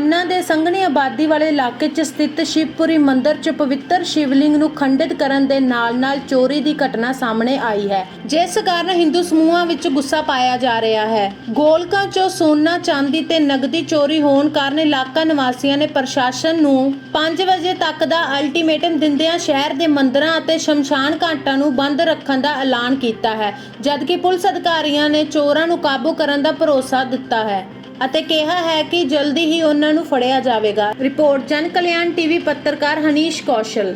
ਖੰਨਾ ਦੇ ਸੰਘਣੀ ਆਬਾਦੀ ਵਾਲੇ ਇਲਾਕੇ 'ਚ ਸਥਿਤ ਸ਼ਿਵਪੁਰੀ ਮੰਦਿਰ 'ਚ ਪਵਿੱਤਰ ਸ਼ਿਵਲਿੰਗ ਨੂੰ ਖੰਡਿਤ ਕਰਨ ਦੇ ਨਾਲ-ਨਾਲ ਚੋਰੀ ਦੀ ਘਟਨਾ ਸਾਹਮਣੇ ਆਈ ਹੈ, ਜਿਸ ਕਾਰਨ ਹਿੰਦੂ ਸਮੂਹਾਂ ਵਿੱਚ ਗੁੱਸਾ ਪਾਇਆ ਜਾ ਰਿਹਾ ਹੈ। ਗੋਲਕਾਂ 'ਚੋਂ ਸੋਨਾ, ਚਾਂਦੀ ਤੇ ਨਗਦੀ ਚੋਰੀ ਹੋਣ ਕਾਰਨ ਇਲਾਕਾ ਨਿਵਾਸੀਆਂ ਨੇ ਪ੍ਰਸ਼ਾਸਨ ਨੂੰ 5 ਵਜੇ ਤੱਕ ਦਾ ਅਲਟੀਮੇਟਮ ਦਿੰਦਿਆਂ ਸ਼ਹਿਰ ਦੇ ਮੰਦਿਰਾਂ ਅਤੇ ਸ਼ਮਸ਼ਾਨ ਘਾਟਾਂ ਨੂੰ ਬੰਦ ਰੱਖਣ ਦਾ ਐਲਾਨ ਕੀਤਾ ਹੈ, ਜਦਕਿ ਪੁਲਿਸ ਅਧਿਕਾਰੀਆਂ ਨੇ ਚੋਰਾਂ ਨੂੰ ਕਾਬੂ ਕਰਨ ਦਾ ਭਰੋਸਾ ਦਿੱਤਾ ਹੈ। ਅਤੇ ਕਿਹਾ ਹੈ ਕਿ ਜਲਦੀ ਹੀ ਉਹਨਾਂ ਨੂੰ ਫੜਿਆ ਜਾਵੇਗਾ। ਰਿਪੋਰਟ ਜਨ ਕਲਿਆਣ ਟੀਵੀ ਪੱਤਰਕਾਰ ਹਨੀਸ਼ ਕੌਸ਼ਲ।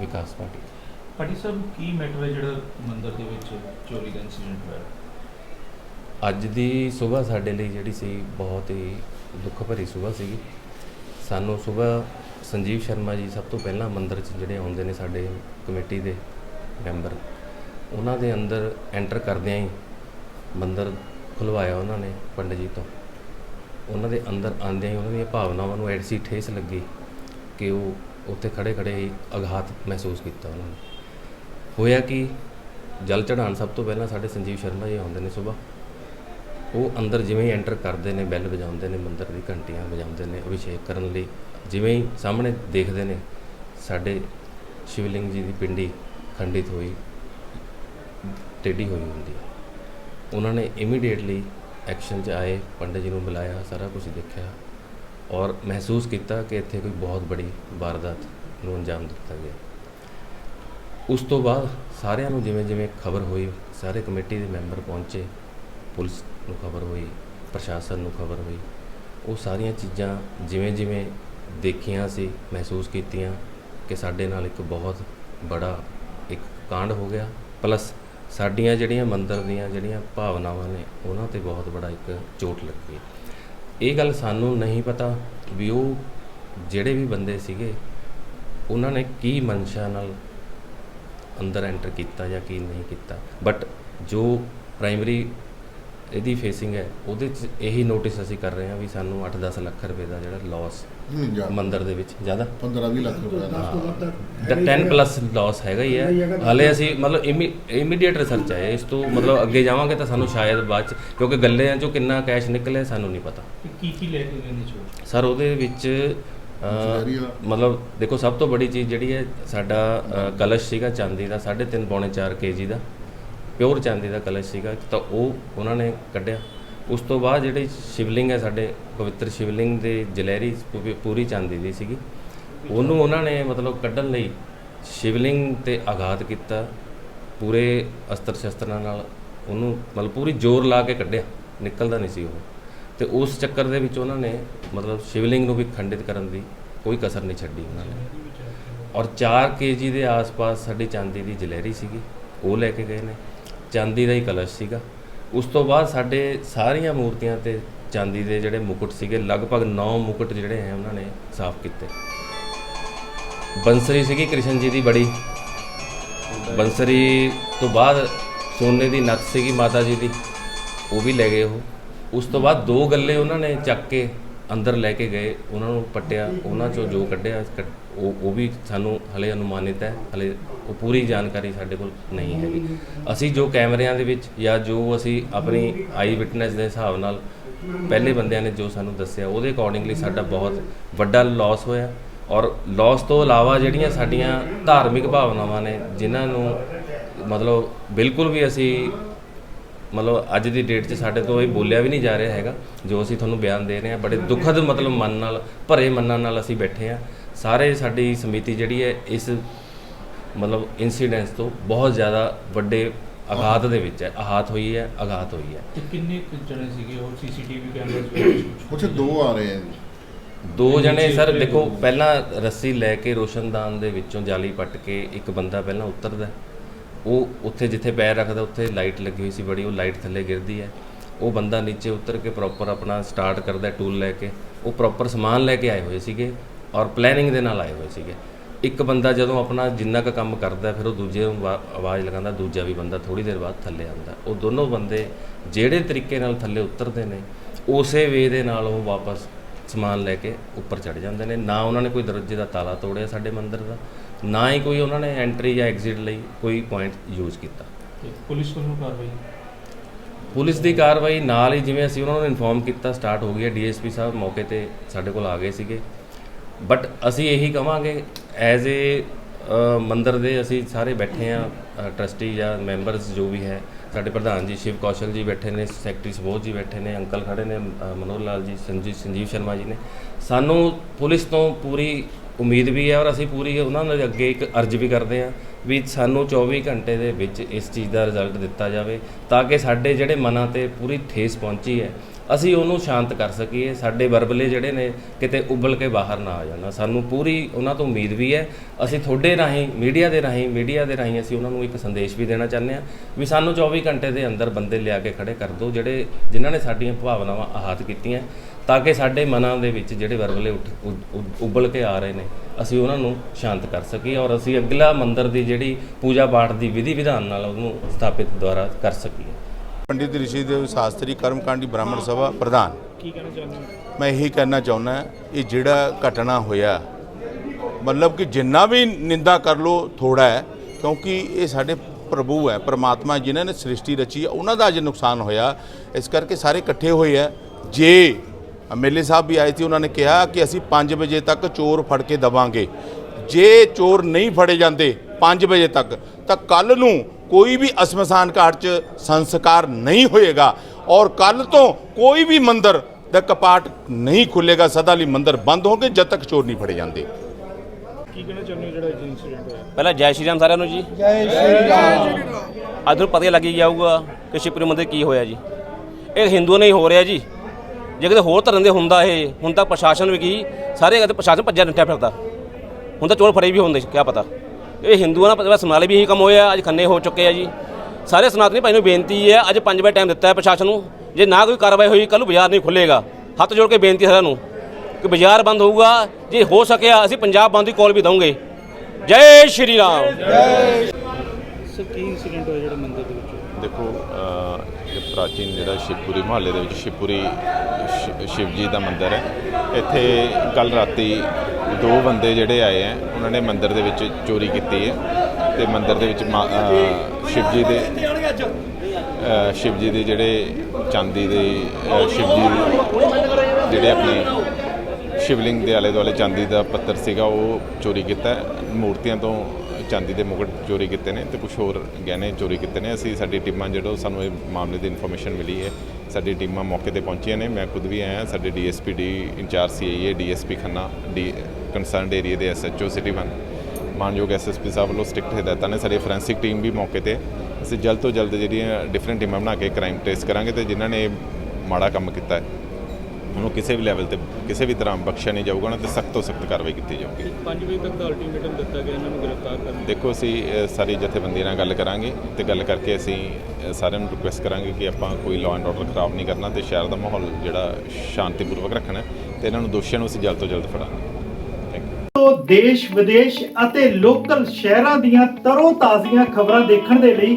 ਵਿਕਾਸ ਪਾਰਟੀ ਪਾਟੀ ਸਾਹਿਬ ਕੀ ਮੈਟਰ ਹੈ ਜਿਹੜਾ ਮੰਦਿਰ ਦੇ ਵਿੱਚ ਚੋਰੀ ਦਾ ਇਨਸੀਡੈਂਟ ਹੋਇਆ? ਅੱਜ ਦੀ ਸਵੇਰ ਸਾਡੇ ਲਈ ਜਿਹੜੀ ਸੀ ਬਹੁਤ ਹੀ ਦੁੱਖ ਭਰੀ ਸਵੇਰ ਸੀਗੀ। ਸਾਨੂੰ ਸਵੇਰ ਸੰਜੀਵ ਸ਼ਰਮਾ ਜੀ ਸਭ ਤੋਂ ਪਹਿਲਾਂ ਮੰਦਿਰ 'ਚ ਜਿਹੜੇ ਆਉਂਦੇ ਨੇ ਸਾਡੇ ਕਮੇਟੀ ਦੇ ਮੈਂਬਰ ਉਹਨਾਂ ਦੇ ਅੰਦਰ ਐਂਟਰ ਕਰਦਿਆਂ ਹੀ ਮੰਦਿਰ ਖੁਲਵਾਇਆ ਉਹਨਾਂ ਨੇ ਪੰਡਿਤ ਜੀ ਤੋਂ। ਉਹਨਾਂ ਦੇ ਅੰਦਰ ਆਉਂਦਿਆਂ ਹੀ ਉਹਨਾਂ ਦੀਆਂ ਭਾਵਨਾਵਾਂ ਨੂੰ ਐਸੀ ਠੇਸ ਲੱਗੀ ਕਿ ਉਹ ਉੱਥੇ ਖੜੇ ਖੜੇ ਹੀ ਆਘਾਤ ਮਹਿਸੂਸ ਕੀਤਾ ਉਹਨਾਂ ਨੇ। ਹੋਇਆ ਕਿ, ਜਲ ਚੜਾਉਣ ਸਭ ਤੋਂ ਪਹਿਲਾਂ ਸਾਡੇ ਸੰਜੀਵ ਸ਼ਰਮਾ ਜੀ ਆਉਂਦੇ ਨੇ ਸਵੇਰ ਉਹ ਅੰਦਰ ਜਿਵੇਂ ਹੀ ਐਂਟਰ ਕਰਦੇ ਨੇ, ਬੈਲ ਵਜਾਉਂਦੇ ਨੇ, ਮੰਦਰ ਦੀ ਘੰਟੀਆਂ ਵਜਾਉਂਦੇ ਨੇ, ਅਭਿਸ਼ੇਕ ਕਰਨ ਲਈ ਜਿਵੇਂ ਹੀ ਸਾਹਮਣੇ ਦੇਖਦੇ ਨੇ, ਸਾਡੇ ਸ਼ਿਵਲਿੰਗ ਜੀ ਦੀ ਪਿੰਡੀ ਖੰਡਿਤ ਹੋਈ, ਟੇਢੀ ਹੋਈ ਹੁੰਦੀ ਹੈ। ਉਹਨਾਂ ਨੇ ਇਮੀਡੀਏਟਲੀ ਐਕਸ਼ਨ 'ਚ ਆਏ, ਪੰਡਿਤ ਜੀ ਨੂੰ ਬੁਲਾਇਆ, ਸਾਰਾ ਕੁਝ ਦੇਖਿਆ ਔਰ ਮਹਿਸੂਸ ਕੀਤਾ ਕਿ ਇੱਥੇ ਕੋਈ ਬਹੁਤ ਬੜੀ ਵਾਰਦਾਤ ਨੂੰ ਅੰਜਾਮ ਦਿੱਤਾ ਗਿਆ। ਉਸ ਤੋਂ ਬਾਅਦ ਸਾਰਿਆਂ ਨੂੰ ਜਿਵੇਂ ਜਿਵੇਂ ਖਬਰ ਹੋਈ, ਸਾਰੇ ਕਮੇਟੀ ਦੇ ਮੈਂਬਰ ਪਹੁੰਚੇ, ਪੁਲਿਸ ਨੂੰ ਖਬਰ ਹੋਈ, ਪ੍ਰਸ਼ਾਸਨ ਨੂੰ ਖਬਰ ਹੋਈ, ਉਹ ਸਾਰੀਆਂ ਚੀਜ਼ਾਂ ਜਿਵੇਂ ਜਿਵੇਂ ਦੇਖੀਆਂ ਸੀ, ਮਹਿਸੂਸ ਕੀਤੀਆਂ ਕਿ ਸਾਡੇ ਨਾਲ ਇੱਕ ਬਹੁਤ ਬੜਾ ਇੱਕ ਕਾਂਡ ਹੋ ਗਿਆ, ਪਲੱਸ ਸਾਡੀਆਂ ਜਿਹੜੀਆਂ ਮੰਦਰ ਦੀਆਂ ਜਿਹੜੀਆਂ ਭਾਵਨਾਵਾਂ ਨੇ, ਉਹਨਾਂ ਤੇ ਬਹੁਤ ਬੜਾ ਇੱਕ ਚੋਟ ਲੱਗੀ। ਇਹ ਗੱਲ ਸਾਨੂੰ ਨਹੀਂ ਪਤਾ ਵੀ ਉਹ ਜਿਹੜੇ ਵੀ ਬੰਦੇ ਸੀਗੇ, ਉਹਨਾਂ ਨੇ ਕੀ ਮਨਸ਼ਾ ਨਾਲ ਅੰਦਰ ਐਂਟਰ ਕੀਤਾ ਜਾਂ ਕੀ ਨਹੀਂ ਕੀਤਾ। ਬਟ ਜੋ ਪ੍ਰਾਇਮਰੀ ਇਹਦੀ ਫੇਸਿੰਗ ਹੈ ਉਹਦੇ ਚ ਇਹੀ ਨੋਟਿਸ ਅਸੀਂ ਕਰ ਰਹੇ ਹਾਂ ਵੀ ਸਾਨੂੰ 8-10 ਲੱਖ ਰੁਪਏ ਦਾ ਜਿਹੜਾ ਲਾਸ ਨਹੀਂ ਜਾ ਮੰਦਰ ਦੇ ਵਿੱਚ ਜ਼ਿਆਦਾ। 15-20 ਲੱਖ ਰੁਪਏ ਦਾ। ਦਾ 10 ਪਲੱਸ ਲਾਸ ਹੈਗਾ। ਹੀ ਹੈ। ਹਲੇ ਅਸੀਂ ਮਤਲਬ ਇਮੀਡੀਏਟ ਰਿਸਰਚ ਹੈ। ਇਸ ਤੋਂ ਮਤਲਬ ਅੱਗੇ ਜਾਵਾਂਗੇ ਤਾਂ ਸਾਨੂੰ ਸ਼ਾਇਦ ਬਾਅਦ ਚ ਕਿਉਂਕਿ ਗੱਲਿਆਂ ਚੋਂ ਕਿੰਨਾ ਕੈਸ਼ ਨਿਕਲਿਆ ਸਾਨੂੰ ਨਹੀਂ ਪਤਾ। ਕੀ ਕੀ ਲੈ ਕੇ ਗਏ ਨੇ ਚੋਰ? ਸਰ ਉਹਦੇ ਵਿੱਚ। ਮਤਲਬ ਦੇਖੋ ਸਭ ਤੋਂ ਬੜੀ ਚੀਜ਼ ਜਿਹੜੀ ਹੈ ਸਾਡਾ ਕਲਸ਼ ਸੀਗਾ ਚਾਂਦੀ ਦਾ 3.5 ਪੌਣੇ 4 ਕੇਜੀ ਦਾ। ਪਿਓਰ ਚਾਂਦੀ ਦਾ ਕਲਸ਼ ਸੀਗਾ, ਤਾਂ ਉਹ ਉਹਨਾਂ ਨੇ ਕੱਢਿਆ। ਉਸ ਤੋਂ ਬਾਅਦ ਜਿਹੜੀ ਸ਼ਿਵਲਿੰਗ ਹੈ ਸਾਡੇ, ਪਵਿੱਤਰ ਸ਼ਿਵਲਿੰਗ ਦੇ ਜਲੈਰੀ ਪੂਰੀ ਚਾਂਦੀ ਦੀ ਸੀਗੀ। ਉਹਨੂੰ ਉਹਨਾਂ ਨੇ ਮਤਲਬ ਕੱਢਣ ਲਈ ਸ਼ਿਵਲਿੰਗ ਤੇ ਆਘਾਤ ਕੀਤਾ, ਪੂਰੇ ਅਸਤਰ ਸ਼ਸਤਰਾਂ ਨਾਲ ਉਹਨੂੰ ਮਤਲਬ ਪੂਰੀ ਜ਼ੋਰ ਲਾ ਕੇ ਕੱਢਿਆ, ਨਿਕਲਦਾ ਨਹੀਂ ਸੀ ਉਹ। ਤੇ ਉਸ ਚੱਕਰ ਦੇ ਵਿੱਚ ਉਹਨਾਂ ਨੇ ਮਤਲਬ ਸ਼ਿਵਲਿੰਗ ਨੂੰ ਵੀ ਖੰਡਿਤ ਕਰਨ ਦੀ ਕੋਈ ਕਸਰ ਨਹੀਂ ਛੱਡੀ ਉਹਨਾਂ ਨੇ। ਔਰ 4 ਕੇਜੀ ਦੇ ਆਸ-ਪਾਸ ਸਾਡੀ ਚਾਂਦੀ ਦੀ ਜਲੈਰੀ ਸੀਗੀ, ਉਹ ਲੈ ਕੇ ਗਏ ਨੇ। ਚਾਂਦੀ ਦਾ ਹੀ ਕਲਸ਼ ਸੀਗਾ। ਉਸ ਤੋਂ ਬਾਅਦ ਸਾਡੇ ਸਾਰੀਆਂ ਮੂਰਤੀਆਂ ਤੇ ਚਾਂਦੀ ਦੇ ਜਿਹੜੇ ਮੁਕਟ ਸੀਗੇ, ਲਗਭਗ 9 ਮੁਕਟ ਜਿਹੜੇ ਹੈ ਉਹਨਾਂ ਨੇ ਸਾਫ਼ ਕੀਤੇ। ਬੰਸਰੀ ਸੀਗੀ ਕ੍ਰਿਸ਼ਨ ਜੀ ਦੀ ਬੜੀ। ਬੰਸਰੀ ਤੋਂ ਬਾਅਦ ਸੋਨੇ ਦੀ ਨੱਥ ਸੀਗੀ ਮਾਤਾ ਜੀ ਦੀ, ਉਹ ਵੀ ਲੈ ਗਏ ਉਹ। ਉਸ ਤੋਂ ਬਾਅਦ ਦੋ ਗੱਲੇ ਉਹਨਾਂ ਨੇ ਚੱਕ ਕੇ ਅੰਦਰ ਲੈ ਕੇ ਗਏ, ਉਹਨਾਂ ਨੂੰ ਪੱਟਿਆ, ਉਹਨਾਂ ਚੋਂ ਜੋ ਕੱਢਿਆ ਕੱਢ- ਉਹ ਉਹ ਵੀ ਸਾਨੂੰ ਹਲੇ ਅਨੁਮਾਨਿਤ ਹੈ, ਹਲੇ ਉਹ ਪੂਰੀ ਜਾਣਕਾਰੀ ਸਾਡੇ ਕੋਲ ਨਹੀਂ ਹੈਗੀ। ਅਸੀਂ ਜੋ ਕੈਮਰਿਆਂ ਦੇ ਵਿੱਚ ਜਾਂ ਜੋ ਅਸੀਂ ਆਪਣੀ ਆਈ ਵਿਟਨੈਸ ਦੇ ਹਿਸਾਬ ਨਾਲ ਪਹਿਲੇ ਬੰਦਿਆਂ ਨੇ ਜੋ ਸਾਨੂੰ ਦੱਸਿਆ, ਉਹਦੇ ਅਕੋਰਡਿੰਗਲੀ ਸਾਡਾ ਬਹੁਤ ਵੱਡਾ ਲਾਸ ਹੋਇਆ। ਔਰ ਲਾਸ ਤੋਂ ਇਲਾਵਾ ਜਿਹੜੀਆਂ ਸਾਡੀਆਂ ਧਾਰਮਿਕ ਭਾਵਨਾਵਾਂ ਨੇ, ਜਿਨ੍ਹਾਂ ਨੂੰ ਮਤਲਬ ਬਿਲਕੁਲ ਵੀ ਅਸੀਂ ਮਤਲਬ ਅੱਜ ਦੀ ਡੇਟ 'ਚ ਸਾਡੇ ਤੋਂ ਇਹ ਬੋਲਿਆ ਵੀ ਨਹੀਂ ਜਾ ਰਿਹਾ ਹੈਗਾ, ਜੋ ਅਸੀਂ ਤੁਹਾਨੂੰ ਬਿਆਨ ਦੇ ਰਹੇ ਹਾਂ, ਬੜੇ ਦੁਖਦ ਮਤਲਬ ਮਨ ਨਾਲ, ਭਰੇ ਮਨਾਂ ਨਾਲ ਅਸੀਂ ਬੈਠੇ ਹਾਂ। ਸਾਰੇ ਸਾਡੀ ਸਮਿਤੀ ਜਿਹੜੀ ਹੈ ਇਸ ਮਤਲਬ ਇਨਸੀਡੈਂਸ ਤੋਂ ਬਹੁਤ ਜ਼ਿਆਦਾ ਵੱਡੇ ਆਘਾਤ ਦੇ ਵਿੱਚ ਹੈ। ਆਹਤ ਹੋਈ ਹੈ ਆਘਾਤ ਹੋਈ ਹੈ। ਤੇ ਕਿੰਨੇ ਕੁ ਜਣੇ ਸੀਗੇ? ਉਹ ਸੀਸੀਟੀਵੀ ਕੈਮਰੇ ਵਿੱਚ ਉੱਥੇ ਦੋ ਆ ਰਹੇ ਆ। ਦੋ ਜਣੇ ਸਰ ਦੇਖੋ। ਪਹਿਲਾਂ ਰੱਸੀ ਲੈ ਕੇ ਰੋਸ਼ਨਦਾਨ ਦੇ ਵਿੱਚੋਂ ਜਾਲੀ ਪੱਟ ਕੇ ਇੱਕ ਬੰਦਾ ਪਹਿਲਾਂ ਉਤਰਦਾ। ਉਹ ਉੱਥੇ ਜਿੱਥੇ ਪੈਰ ਰੱਖਦਾ ਉੱਥੇ ਲਾਈਟ ਲੱਗੀ ਹੋਈ ਸੀ ਬੜੀ ਉਹ ਲਾਈਟ ਥੱਲੇ ਗਿਰਦੀ ਹੈ। ਉਹ ਬੰਦਾ ਨੀਚੇ ਉਤਰ ਕੇ ਪ੍ਰੋਪਰ ਆਪਣਾ ਸਟਾਰਟ ਕਰਦਾ ਟੂਲ ਲੈ ਕੇ। ਉਹ ਪ੍ਰੋਪਰ ਸਮਾਨ ਲੈ ਕੇ ਆਏ ਹੋਏ ਸੀਗੇ। ਔਰ ਪਲੈਨਿੰਗ ਦੇ ਨਾਲ ਆਏ ਹੋਏ ਸੀਗੇ। ਇੱਕ ਬੰਦਾ ਜਦੋਂ ਆਪਣਾ ਜਿੰਨਾ ਕੁ ਕੰਮ ਕਰਦਾ ਫਿਰ ਉਹ ਦੂਜੇ ਨੂੰ ਵਾ- ਆਵਾਜ਼ ਲਗਾਉਂਦਾ ਦੂਜਾ ਵੀ ਬੰਦਾ ਥੋੜੀ ਦੇਰ ਬਾਅਦ ਥੱਲੇ ਆਉਂਦਾ। ਉਹ ਦੋਨੋਂ ਬੰਦੇ ਜਿਹੜੇ ਤਰੀਕੇ ਨਾਲ ਥੱਲੇ ਉਤਰਦੇ ਨੇ ਉਸੇ ਵੇ ਦੇ ਨਾਲ ਉਹ ਵਾਪਸ ਸਮਾਨ ਲੈ ਕੇ ਉੱਪਰ ਚੜ ਜਾਂਦੇ ਨੇ। ਨਾ ਉਹਨਾਂ ਨੇ ਕੋਈ ਦਰਵਾਜ਼ੇ ਦਾ ਤਾਲਾ ਤੋੜਿਆ ਸਾਡੇ ਮੰਦਿਰ ਦਾ ਨਾ ਹੀ ਕੋਈ ਉਹਨਾਂ ਨੇ ਐਂਟਰੀ ਜਾਂ ਐਗਜ਼ਿਟ ਲਈ ਕੋਈ ਪੁਆਇੰਟ ਯੂਜ਼ ਕੀਤਾ। ਤੇ ਪੁਲਿਸ ਵੱਲੋਂ ਕਾਰਵਾਈ? ਪੁਲਿਸ ਦੀ ਕਾਰਵਾਈ ਨਾਲ ਹੀ ਜਿਵੇਂ ਅਸੀਂ ਉਹਨਾਂ ਨੂੰ ਇਨਫੋਰਮ ਕੀਤਾ ਸਟਾਰਟ ਹੋ ਗਈ ਹੈ। ਡੀਐਸਪੀ ਸਾਹਿਬ ਮੌਕੇ ਤੇ ਸਾਡੇ ਕੋਲ ਆ ਗਏ ਸੀਗੇ। ਬਟ ਅਸੀਂ ਇਹੀ ਕਵਾਂਗੇ ਐਜ਼ ਏ ਮੰਦਰ ਦੇ ਅਸੀਂ ਸਾਰੇ ਬੈਠੇ ਆ ਟਰਸਟੀ ਜਾਂ ਮੈਂਬਰਸ ਜੋ ਵੀ ਹੈ, ਸਾਡੇ ਪ੍ਰਧਾਨ ਜੀ ਸ਼ਿਵ ਕੌਸ਼ਲ ਜੀ ਬੈਠੇ ਨੇ ਸੈਕਟਰੀ ਸਬੋਧ ਜੀ ਬੈਠੇ ਨੇ, ਅੰਕਲ ਖੜੇ ਨੇ ਮਨੋਹਰ ਲਾਲ ਜੀ, ਸੰਜੀਵ ਸੰਜੀਵ ਸ਼ਰਮਾ ਜੀ ਨੇ। ਸਾਨੂੰ ਪੁਲਿਸ ਤੋਂ ਪੂਰੀ ਉਮੀਦ ਵੀ ਹੈ ਔਰ ਅਸੀਂ ਪੂਰੀ ਉਹਨਾਂ ਦੇ ਅੱਗੇ ਇੱਕ ਅਰਜ਼ ਵੀ ਕਰਦੇ ਹਾਂ ਵੀ ਸਾਨੂੰ 24 ਘੰਟੇ ਦੇ ਵਿੱਚ ਇਸ ਚੀਜ਼ ਦਾ ਰਿਜ਼ਲਟ ਦਿੱਤਾ ਜਾਵੇ ਤਾਂ ਕਿ ਸਾਡੇ ਜਿਹੜੇ ਮਨਾਂ ਤੇ ਪੂਰੀ ਠੇਸ ਪਹੁੰਚੀ ਹੈ ਅਸੀਂ ਉਹਨੂੰ ਸ਼ਾਂਤ ਕਰ ਸਕੀਏ, ਸਾਡੇ ਵਰਬਲੇ ਜਿਹੜੇ ਨੇ ਕਿਤੇ ਉਬਲ ਕੇ ਬਾਹਰ ਨਾ ਆ ਜਾਣਾ। ਸਾਨੂੰ ਪੂਰੀ ਉਹਨਾਂ ਤੋਂ ਉਮੀਦ ਵੀ ਹੈ। ਅਸੀਂ ਤੁਹਾਡੇ ਰਾਹੀਂ, ਮੀਡੀਆ ਦੇ ਰਾਹੀਂ, ਮੀਡੀਆ ਦੇ ਰਾਹੀਂ ਅਸੀਂ ਉਹਨਾਂ ਨੂੰ ਇੱਕ ਸੰਦੇਸ਼ ਵੀ ਦੇਣਾ ਚਾਹੁੰਦੇ ਹਾਂ ਵੀ ਸਾਨੂੰ 24 ਘੰਟੇ ਦੇ ਅੰਦਰ ਬੰਦੇ ਲਿਆ ਕੇ ਖੜੇ ਕਰ ਦਿਓ, ਜਿਹੜੇ ਜਿਨ੍ਹਾਂ ਨੇ ਸਾਡੀਆਂ ਭਾਵਨਾਵਾਂ ਆਹਤ ਕੀਤੀਆਂ, ਤਾਂ ਕਿ ਸਾਡੇ ਮਨਾਂ ਦੇ ਵਿੱਚ ਜਿਹੜੇ ਵਰਬਲੇ ਉੱਠ ਉਬਲ ਕੇ ਆ ਰਹੇ ਨੇ, ਅਸੀਂ ਉਹਨਾਂ ਨੂੰ ਸ਼ਾਂਤ ਕਰ ਸਕੀਏ ਔਰ ਅਸੀਂ ਅਗਲਾ ਮੰਦਰ ਦੀ ਜਿਹੜੀ ਪੂਜਾ ਪਾਠ ਦੀ ਵਿਧੀ ਵਿਧਾਨ ਨਾਲ ਉਹਨੂੰ ਸਥਾਪਿਤ ਦੁਆਰਾ ਕਰ ਸਕੀਏ। ਪੰਡਿਤ ਰਿਸ਼ੀ ਦੇਵ ਸ਼ਾਸਤਰੀ ਕਰਮਕਾਂਡੀ ਬ੍ਰਾਹਮਣ ਸਭਾ ਪ੍ਰਧਾਨ। ਕੀ ਕਹਿਣਾ ਚਾਹੁੰਦੇ ਹੋ? ਮੈਂ ਇਹੀ ਕਹਿਣਾ ਚਾਹੁੰਦਾ ਇਹ ਜਿਹੜਾ ਘਟਨਾ ਹੋਇਆ ਮਤਲਬ ਕਿ ਜਿੰਨਾ ਵੀ ਨਿੰਦਾ ਕਰ ਲੋ ਥੋੜਾ ਹੈ ਕਿਉਂਕਿ ਇਹ ਸਾਡੇ ਪ੍ਰਭੂ ਹੈ ਪ੍ਰਮਾਤਮਾ ਜਿਨ੍ਹਾਂ ਨੇ ਸ੍ਰਿਸ਼ਟੀ ਰਚੀ ਹੈ ਉਹਨਾਂ ਦਾ ਅੱਜ ਨੁਕਸਾਨ ਹੋਇਆ। ਇਸ ਕਰਕੇ ਸਾਰੇ ਇਕੱਠੇ ਹੋਏ ਆ ਜੇ ਐਮਐਲਏ ਸਾਹਿਬ ਵੀ ਆਏ ਸੀ ਉਹਨਾਂ ਨੇ ਕਿਹਾ ਕਿ ਅਸੀਂ 5 ਵਜੇ ਤੱਕ ਚੋਰ ਫੜ ਕੇ ਦਵਾਂਗੇ। ਜੇ ਚੋਰ ਨਹੀਂ ਫੜੇ ਜਾਂਦੇ 5 ਵਜੇ ਤੱਕ ਤਾਂ ਕੱਲ ਨੂੰ ਕੋਈ ਵੀ ਅਸਮਸਾਨ ਘਾਟ 'ਚ ਸੰਸਕਾਰ ਨਹੀਂ ਹੋਏਗਾ। ਔਰ ਕੱਲ ਤੋਂ ਕੋਈ ਵੀ ਮੰਦਰ ਦਾ ਕਪਾਟ ਨਹੀਂ ਖੁੱਲੇਗਾ ਸਦਾ ਲਈ ਮੰਦਰ ਬੰਦ ਹੋਣਗੇ ਜਦ ਤੱਕ ਚੋਰ ਨਹੀਂ ਫੜੇ ਜਾਂਦੇ। ਕੀ ਕਹਿਣਾ ਚਾਹੁੰਦੇ ਹੋ ਜਿਹੜਾ ਇਨਸੀਡੈਂਟ ਹੋਇਆ? ਪਹਿਲਾਂ ਜੈ ਸ਼੍ਰੀ ਰਾਮ ਸਾਰਿਆਂ ਨੂੰ ਜੀ। ਜੈ ਸ਼੍ਰੀ ਰਾਮ। ਅੱਜ ਨੂੰ ਪਤਾ ਹੀ ਲੱਗ ਜਾਊਗਾ ਕਿ ਸ਼ਿਵਪੁਰੀ ਮੰਦਿਰ ਕੀ ਹੋਇਆ ਜੀ। ਇਹ ਹਿੰਦੂਆਂ ਨੇ ਹੀ ਹੋ ਰਿਹਾ ਜੀ। ਜੇ ਕਿਤੇ ਹੋਰ ਧਰਮ ਦੇ ਹੁੰਦਾ ਇਹ ਹੁਣ ਤਾਂ ਪ੍ਰਸ਼ਾਸਨ ਵੀ ਕੀ ਸਾਰੇ ਕਿਤੇ ਪ੍ਰਸ਼ਾਸਨ ਭੱਜਿਆ ਨੱਠਿਆ ਫਿਰਦਾ। ਹੁਣ ਤਾਂ ਚੋਰ ਫੜੇ ਵੀ ਹੁੰਦੇ ਕੀ ਪਤਾ। ਇਹ ਹਿੰਦੂਆਂ ਨਾਲ ਪਤਾ ਸਮਾਲੇ ਵੀ ਇਹੀ ਕੰਮ ਹੋਇਆ ਅੱਜ ਖੰਨੇ ਹੋ ਚੁੱਕੇ ਆ ਜੀ। ਸਾਰੇ ਸਨਾਤਨੀ ਭਾਈ ਨੂੰ ਬੇਨਤੀ ਹੈ ਅੱਜ 5 ਵਜੇ ਟਾਈਮ ਦਿੱਤਾ ਹੈ ਪ੍ਰਸ਼ਾਸਨ ਨੂੰ। ਜੇ ਨਾ ਕੋਈ ਕਾਰਵਾਈ ਹੋਈ ਕੱਲ ਨੂੰ ਬਾਜ਼ਾਰ ਨਹੀਂ ਖੁੱਲੇਗਾ ਹੱਥ ਜੋੜ ਕੇ ਬੇਨਤੀ ਹੈ ਸਾਰਿਆਂ ਨੂੰ ਕਿ ਬਾਜ਼ਾਰ ਬੰਦ ਹੋਊਗਾ। ਜੇ ਹੋ ਸਕਿਆ ਅਸੀਂ ਪੰਜਾਬ ਬੰਦ ਦੀ ਕਾਲ ਵੀ ਦਵਾਂਗੇ ਜੈ ਸ਼੍ਰੀ ਰਾਮ। ਸਰ ਕੀ ਇਨਸੀਡੈਂਟ ਹੋਇਆ ਜਿਹੜਾ ਮੰਦਿਰ ਦੇ ਵਿੱਚ? ਦੇਖੋ ਇਹ ਪ੍ਰਾਚੀਨ ਜਿਹੜਾ ਸ਼ਿਵਪੁਰੀ ਮਹੱਲੇ ਦੇ ਵਿੱਚ ਸ਼ਿਵਪੁਰੀ ਸ਼ਿਵ ਜੀ ਦਾ ਮੰਦਿਰ ਹੈ। ਇੱਥੇ ਕੱਲ ਰਾਤੀ ਦੋ ਬੰਦੇ ਜਿਹੜੇ ਆਏ ਹੈ ਉਹਨਾਂ ਨੇ ਮੰਦਿਰ ਦੇ ਵਿੱਚ ਚੋਰੀ ਕੀਤੀ ਹੈ ਤੇ ਮੰਦਿਰ ਦੇ ਵਿੱਚ ਮਾ- ਅ, ਸ਼ਿਵ ਜੀ ਦੇ ਅ, ਸ਼ਿਵ ਜੀ ਦੇ ਜਿਹੜੇ ਚਾਂਦੀ ਦੇ ਅ, ਸ਼ਿਵ ਜੀ ਜਿਹੜੇ ਆਪਣੇ ਸ਼ਿਵਲਿੰਗ ਦੇ ਆਲੇ ਦੁਆਲੇ ਚਾਂਦੀ ਦਾ ਪੱਤਰ ਸੀਗਾ ਉਹ ਚੋਰੀ ਕੀਤਾ ਮੂਰਤੀਆਂ ਤੋਂ ਚਾਂਦੀ ਦੇ ਮੁਕਟ ਚੋਰੀ ਕੀਤੇ ਨੇ ਤੇ ਕੁਝ ਹੋਰ ਗਹਿਣੇ ਚੋਰੀ ਕੀਤੇ ਨੇ। ਅਸੀਂ ਸਾਡੀ ਟੀਮਾਂ ਜਿਹੜੋ ਸਾਨੂੰ ਇਹ ਮਾਮਲੇ ਦੀ ਇਨਫੋਰਮੇਸ਼ਨ ਮਿਲੀ ਹੈ। ਸਾਡੀ ਟੀਮਾਂ ਮੌਕੇ ਤੇ ਪਹੁੰਚੀਆਂ ਨੇ। ਮੈਂ ਖੁਦ ਵੀ ਆਇਆ, ਸਾਡੇ DSP D incharge CIA DSP Khanna, the concerned area ਦੇ ਐਸਐਚਓ ਸਿਟੀ ਵਨ ਮਾਨਯੋਗ ਐਸਐਸਪੀ ਸਾਹਿਬ ਵੱਲੋਂ ਸਟ੍ਰਿਕਟ ਹਦਾਇਤਾਂ ਨੇ, ਸਾਡੀ ਫੋਰੈਂਸਿਕ ਟੀਮ ਵੀ ਮੌਕੇ ਤੇ। ਅਸੀਂ ਜਲਦ ਤੋਂ ਜਲਦ ਜਿਹੜੀਆਂ ਡਿਫਰੈਂਟ ਟੀਮਾਂ ਬਣਾ ਕੇ ਕ੍ਰਾਈਮ ਟ੍ਰੇਸ ਕਰਾਂਗੇ ਤੇ ਜਿਨ੍ਹਾਂ ਨੇ ਮਾੜਾ ਕੰਮ ਕੀਤਾ ਹੈ। ਉਹਨੂੰ ਕਿਸੇ ਵੀ ਲੈਵਲ ਤੇ ਕਿਸੇ ਵੀ ਤਰ੍ਹਾਂ ਬਖਸ਼ਿਆ ਨਹੀਂ ਜਾਊਗਾ ਨਾ ਤੇ ਸਖਤ ਤੋਂ ਸਖਤ ਕਾਰਵਾਈ ਕੀਤੀ ਜਾਊਗੀ। 5 ਵਜੇ ਤੱਕ ਦਾ ਅਲਟੀਮੇਟਮ ਦਿੱਤਾ ਗਿਆ ਇਹਨਾਂ ਨੂੰ ਗ੍ਰਿਫਤਾਰ ਕਰਨ ਦਾ ਦੇਖੋ ਅਸੀਂ ਸਾਰੀ ਜਥੇਬੰਦੀ ਨਾਲ ਗੱਲ ਕਰਾਂਗੇ ਤੇ ਗੱਲ ਕਰਕੇ ਅਸੀਂ ਸਾਰਿਆਂ ਨੂੰ ਰਿਕੁਐਸਟ ਕਰਾਂਗੇ ਕਿ ਆਪਾਂ ਕੋਈ ਲਾਅ ਐਂਡ ਆਰਡਰ ਖਰਾਬ ਨਹੀਂ ਕਰਨਾ ਤੇ ਸ਼ਹਿਰ ਦਾ ਮਾਹੌਲ ਜਿਹੜਾ ਸ਼ਾਂਤੀਪੂਰਵਕ ਰੱਖਣਾ ਹੈ ਤੇ ਇਹਨਾਂ ਨੂੰ ਦੋਸ਼ੀਆਂ ਨੂੰ ਅਸੀਂ ਜਲਦ ਤੋਂ ਜਲਦ ਫੜਾਂਗੇ। ਥੈਂਕ ਯੂ ਤੋਂ ਦੇਸ਼ ਵਿਦੇਸ਼ ਅਤੇ ਲੋਕਲ ਸ਼ਹਿਰਾਂ ਦੀਆਂ ਤਰੋ ਤਾਜ਼ੀਆਂ ਖਬਰਾਂ ਦੇਖਣ ਦੇ ਲਈ